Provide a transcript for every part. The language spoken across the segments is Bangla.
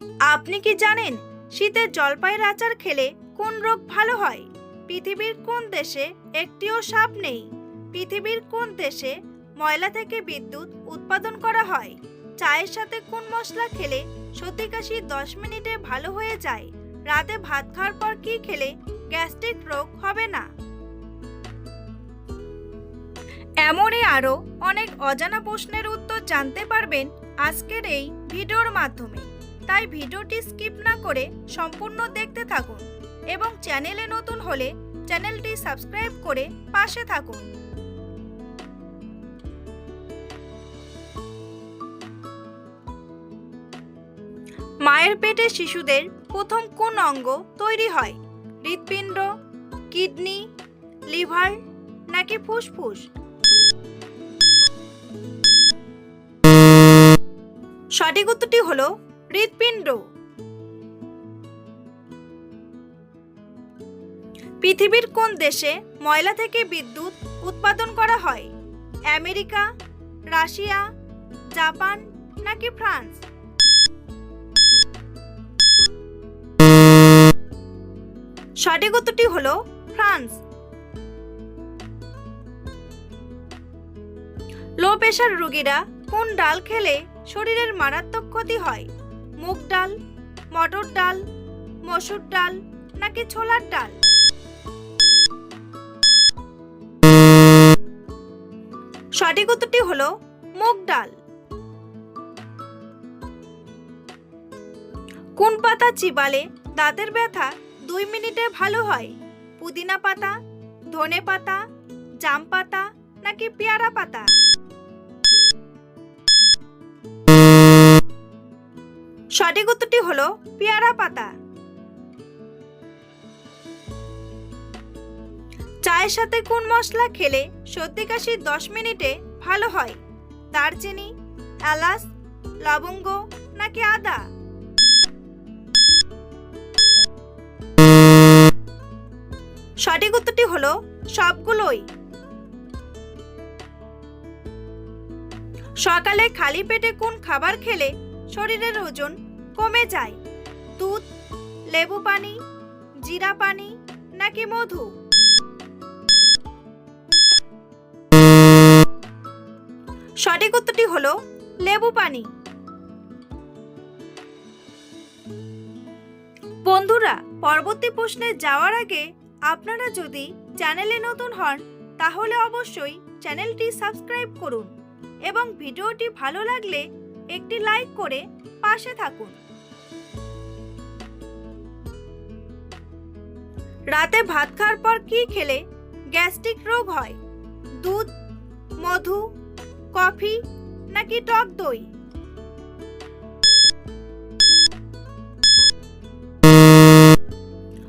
আপনি কি জানেন শীতের জলপাইয়ের আচার খেলে কোন রোগ ভালো হয়? পৃথিবীর কোন দেশে একটিও সাপ নেই? পৃথিবীর কোন দেশে ময়লা থেকে বিদ্যুৎ উৎপাদন করা হয়? চায়ের সাথে কোন মশলা খেলে সর্দি কাশি দশ মিনিটে ভালো হয়ে যায়? রাতে ভাত খাওয়ার পর কি খেলে গ্যাস্ট্রিক রোগ হবে না? এমনই আরও অনেক অজানা প্রশ্নের উত্তর জানতে পারবেন আজকের এই ভিডিওর মাধ্যমে। তাই ভিডিওটি স্কিপ না করে সম্পূর্ণ দেখতে থাকুন এবং চ্যানেলে নতুন হলে চ্যানেলটি সাবস্ক্রাইব করে পাশে থাকুন। মায়ের পেটে শিশুদের প্রথম কোন অঙ্গ তৈরি হয়? হৃৎপিণ্ড, কিডনি, লিভার নাকি ফুসফুস? সঠিক উত্তরটি হলো হৃৎপিণ্ড। পৃথিবীর কোন দেশে ময়লা থেকে বিদ্যুৎ উৎপাদন করা হয়? আমেরিকা, রাশিয়া, জাপান নাকি ফ্রান্স? সঠিক উত্তরটি হলো ফ্রান্স। লো প্রেশার রোগীরা কোন ডাল খেলে শরীরের মারাত্মক ক্ষতি হয়? মুগ ডাল, মটর ডাল, মসুর ডাল নাকি ছোলার ডাল? সঠিক উত্তরটি হলো মুগ ডাল। কোন পাতা চিবালে দাঁতের ব্যথা দুই মিনিটে ভালো হয়? পুদিনা পাতা, ধনে পাতা, জাম পাতা নাকি পেয়ারা পাতা? সঠিক উত্তরটি হলো পেয়ারা পাতা। চায়ের সাথে কোন মশলা খেলে সর্দি কাশি দশ মিনিটে ভালো হয়? দারচিনি, এলাচ, লবঙ্গ নাকি আদা? সঠিক উত্তরটি হলো সবগুলোই। সকালে খালি পেটে কোন খাবার খেলে শরীরের ওজন কমে যায়। দুধ, লেবু পানি, জিরা পানি নাকি মধু? সঠিক উত্তরটি হলো লেবু পানি। বন্ধুরা, পরবর্তী প্রশ্নে যাওয়ার আগে আপনারা যদি চ্যানেলে নতুন হন, তাহলে অবশ্যই চ্যানেলটি সাবস্ক্রাইব করুন এবং ভিডিওটি ভালো লাগলে একটি লাইক করে পাশে থাকুন। রাতে ভাত খাওয়ার পর কি খেলে? গ্যাস্ট্রিক রোগ হয়। দুধ, মধু, কফি নাকি টক দই?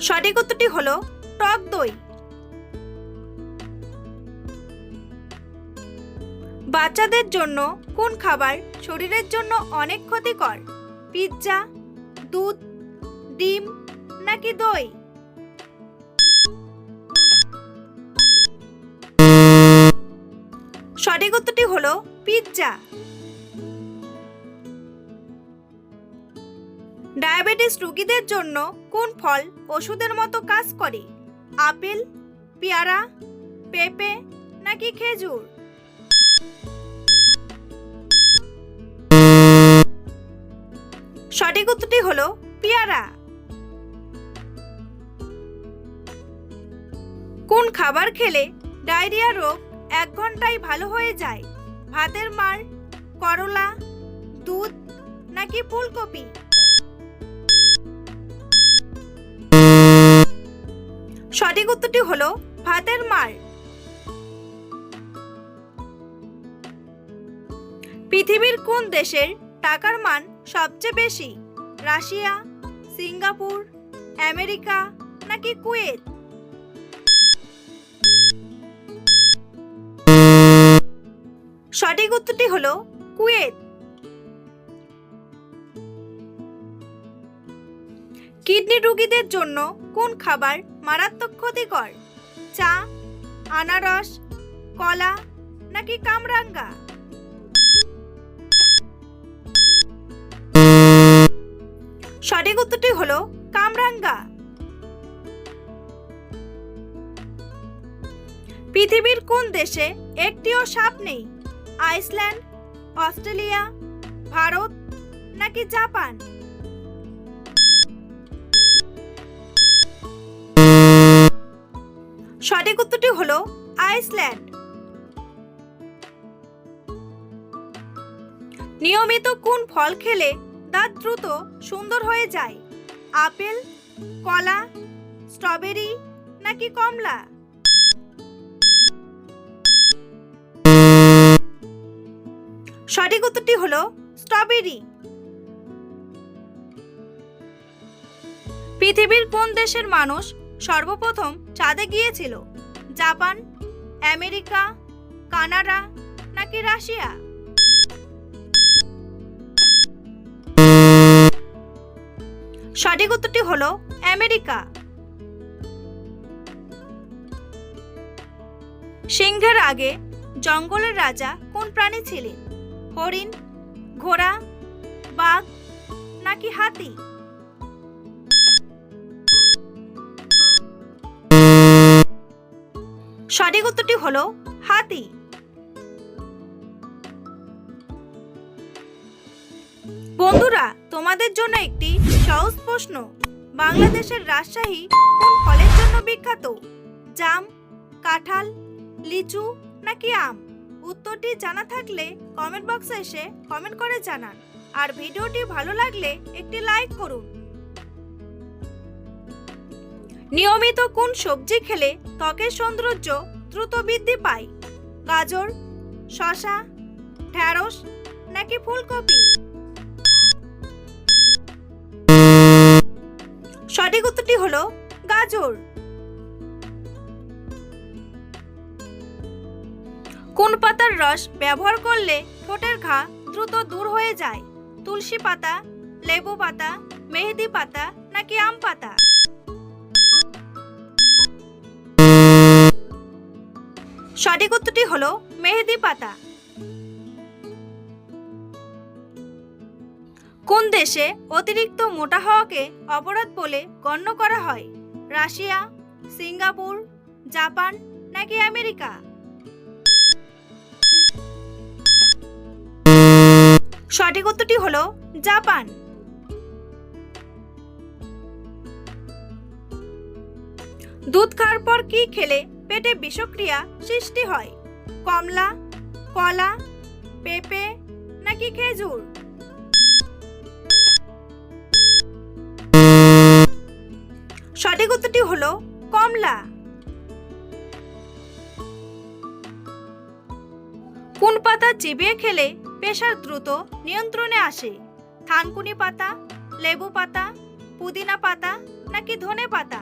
সঠিক উত্তরটি হলো টক দই। বাচ্চাদের জন্য কোন খাবার শরীরের জন্য অনেক ক্ষতিকর? পিৎজা, দুধ, ডিম নাকি দই? সঠিক উত্তরটি হলো পিৎজা ডায়াবেটিস রোগীদের জন্য কোন ফল ওষুধের মতো কাজ করে? আপেল, পেয়ারা, পেঁপে নাকি খেজুর? সঠিক উত্তরটি হলো পেয়ারা। কোন খাবার খেলে ডায়রিয়া রোগ এক ঘন্টায় ভালো হয়ে যায়। ভাতের মার করলা, দুধ, নাকি ফুলকপি? সঠিক উত্তরটি হলো ভাতের মার পৃথিবীর কোন দেশের টাকার মান সবচেয়ে বেশি? রাশিয়া, সিঙ্গাপুর, আমেরিকা, নাকি কুয়েত? সঠিক উত্তরটি হলো কুয়েত। কিডনি রোগীদের জন্য কোন খাবার মারাত্মক ক্ষতিকর? চা, আনারস, কলা নাকি কামরাঙ্গা? সঠিক উত্তরটি হলো কামরাঙ্গা। পৃথিবীর কোন দেশে একটিও সাপ নেই? আইসল্যান্ড, অস্ট্রেলিয়া, ভারত নাকি জাপান? সঠিক উত্তরটি হলো আইসল্যান্ড। নিয়মিত কোন ফল খেলে দাঁত দ্রুত সুন্দর হয়ে যায়? আপেল, কলা, স্ট্রবেরি নাকি কমলা? সঠিক উত্তরটি হলো স্ট্রবেরি। পৃথিবীর কোন দেশের মানুষ সর্বপ্রথম চাঁদে গিয়েছিল? জাপান, আমেরিকা, কানাডা নাকি রাশিয়া? সঠিক উত্তরটি হলো আমেরিকা। সিংহের আগে জঙ্গলের রাজা কোন প্রাণী ছিলেন? হরিণ, ঘোড়া, বাঘ নাকি হাতি? সঠিক উত্তরটি হলো হাতি। বন্ধুরা, তোমাদের জন্য একটি সহজ প্রশ্ন। বাংলাদেশের রাজশাহী কোন ফলের জন্য বিখ্যাত? জাম, কাঁঠাল, লিচু নাকি আম? উত্তরটি জানা থাকলে কমেন্ট বক্সে এসে কমেন্ট করে জানান। আর ভিডিওটি ভালো লাগলে একটি লাইক করুন। নিয়মিত কোন সবজি খেলে ত্বকের সৌন্দর্য দ্রুত বৃদ্ধি পায়? গাজর, শসা ঢ্যাঁড়স নাকি ফুলকপি? সঠিক উত্তরটি হলো গাজর। কোন পাতার রস ব্যবহার করলে ঠোঁটের ঘা দ্রুত দূর হয়ে যায়? তুলসী পাতা, লেবু পাতা, মেহেদি পাতা নাকি আম পাতা? সঠিক উত্তরটি হলো মেহেদি পাতা। কোন দেশে অতিরিক্ত মোটা হওয়াকে অপরাধ বলে গণ্য করা হয়? রাশিয়া, সিঙ্গাপুর, জাপান নাকি আমেরিকা? সঠিক উত্তরটি হলো জাপান। দুধ খাওয়ার পর কি খেলে পেটে বিষক্রিয়া সৃষ্টি হয়? কমলা, কলা, পেঁপে নাকি খেজুর? সঠিক উত্তরটি হলো কমলা। কোন পাতা চিবিয়ে খেলে প্রেশার দ্রুত নিয়ন্ত্রণে আসে। থানকুনি পাতা, লেবু পাতা, পুদিনা পাতা নাকি ধনে পাতা?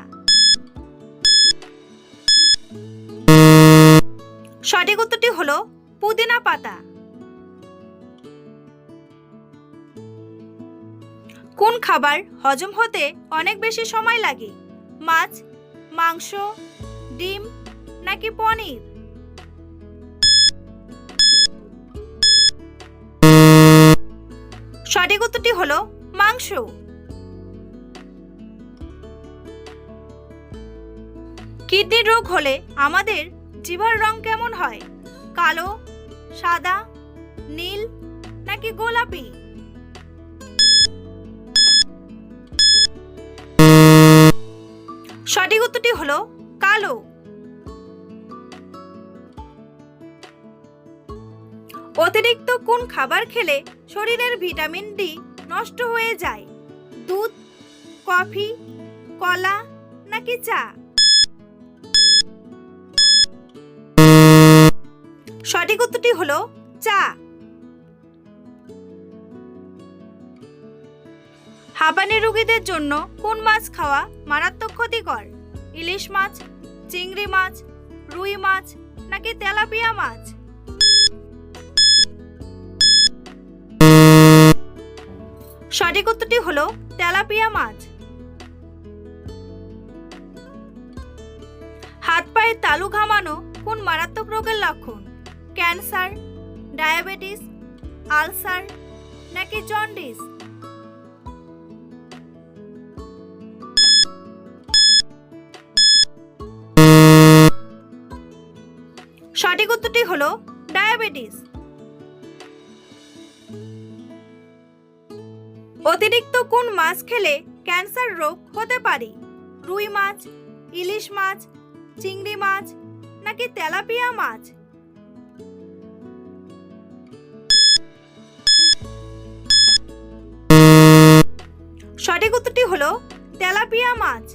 সঠিক উত্তরটি হলো পুদিনা পাতা। কোন খাবার হজম হতে অনেক বেশি সময় লাগে? মাছ, মাংস, ডিম নাকি পনির? উত্তরটি হলো মাংস। কিডনি রোগ হলে আমাদের জিভার রং কেমন হয়? কালো, সাদা, নীল, নাকি গোলাপি? সঠিক উত্তরটি হলো কালো। অতিরিক্ত কোন খাবার খেলে শরীরের ভিটামিন ডি নষ্ট হয়ে যায়? দুধ, কফি, কলা নাকি চা? সঠিক উত্তরটি হলো চা। হাঁপানি রোগীদের জন্য কোন মাছ খাওয়া মারাত্মক ক্ষতিকর? ইলিশ মাছ, চিংড়ি মাছ, রুই মাছ নাকি তেলাপিয়া মাছ? সঠিক উত্তরটি হলো তেলাপিয়া মাছ। হাত পায়ে তালু ঘামানো কোন মারাত্মক রোগের লক্ষণ? ক্যান্সার, ডায়াবেটিস, আলসার নাকি জন্ডিস? সঠিক উত্তরটি হলো ডায়াবেটিস। অতিরিক্ত কোন মাছ খেলে ক্যান্সার রোগ হতে পারে? রুই মাছ, ইলিশ মাছ, চিংড়ি মাছ, নাকি তেলাপিয়া মাছ? সঠিক উত্তরটি হলো তেলাপিয়া মাছ।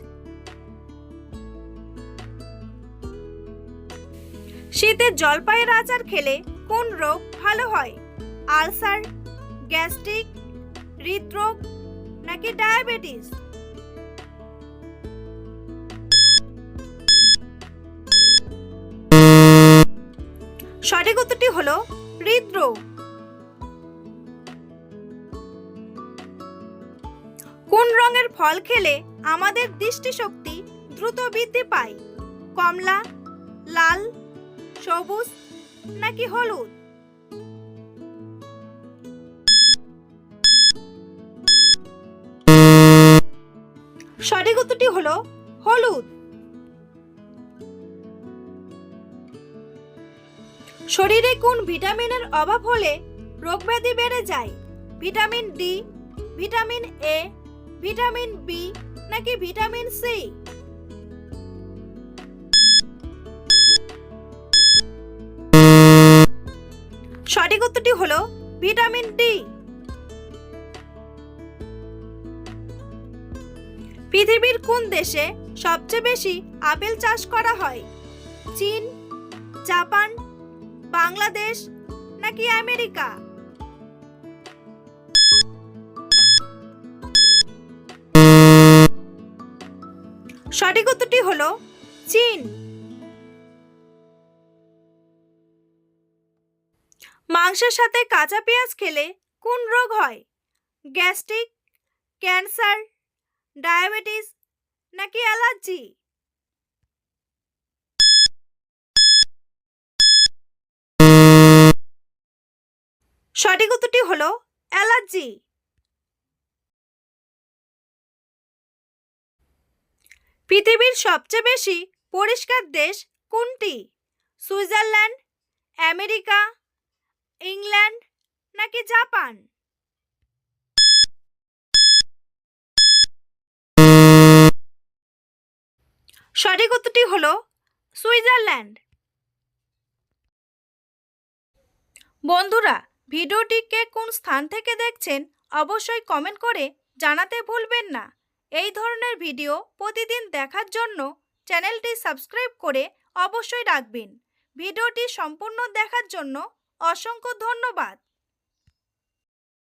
শীতে জলপাইয়ের আচার খেলে কোন রোগ ভালো হয়? আলসার, গ্যাস্ট্রিক হৃদরোগ নাকি ডায়াবেটিস? সঠিক উত্তরটি হলো হৃদরোগ। কোন রঙের ফল খেলে আমাদের দৃষ্টিশক্তি দ্রুত বৃদ্ধি পায়? কমলা, লাল, সবুজ নাকি হলুদ? হলো? হলুদ। শরীরে কোন ভিটামিনের অভাব হলে রোগব্যাধি বেড়ে যায়? Vitamin D, vitamin A, vitamin B নাকি ভিটামিন সি? সঠিক উত্তরটি হলো ভিটামিন ডি। পৃথিবীর কোন দেশে সবচেয়ে বেশি আপেল চাষ করা হয়? চীন, জাপান, বাংলাদেশ নাকি আমেরিকা? সঠিক উত্তরটি হলো চীন। মাংসের সাথে কাঁচা পেঁয়াজ খেলে কোন রোগ হয়? গ্যাস্ট্রিক, ক্যান্সার ডায়াবেটিস নাকি অ্যালার্জি? সঠিক উত্তরটি হলো অ্যালার্জি। পৃথিবীর সবচেয়ে বেশি পরিষ্কার দেশ কোনটি? সুইজারল্যান্ড, আমেরিকা, ইংল্যান্ড নাকি জাপান? সঠিক উত্তরটি হলো সুইজারল্যান্ড। বন্ধুরা ভিডিওটিকে কোন স্থান থেকে দেখছেন অবশ্যই কমেন্ট করে জানাতে ভুলবেন না। এই ধরনের ভিডিও প্রতিদিন দেখার জন্য চ্যানেলটি সাবস্ক্রাইব করে অবশ্যই রাখবেন। ভিডিওটি সম্পূর্ণ দেখার জন্য অসংখ্য ধন্যবাদ।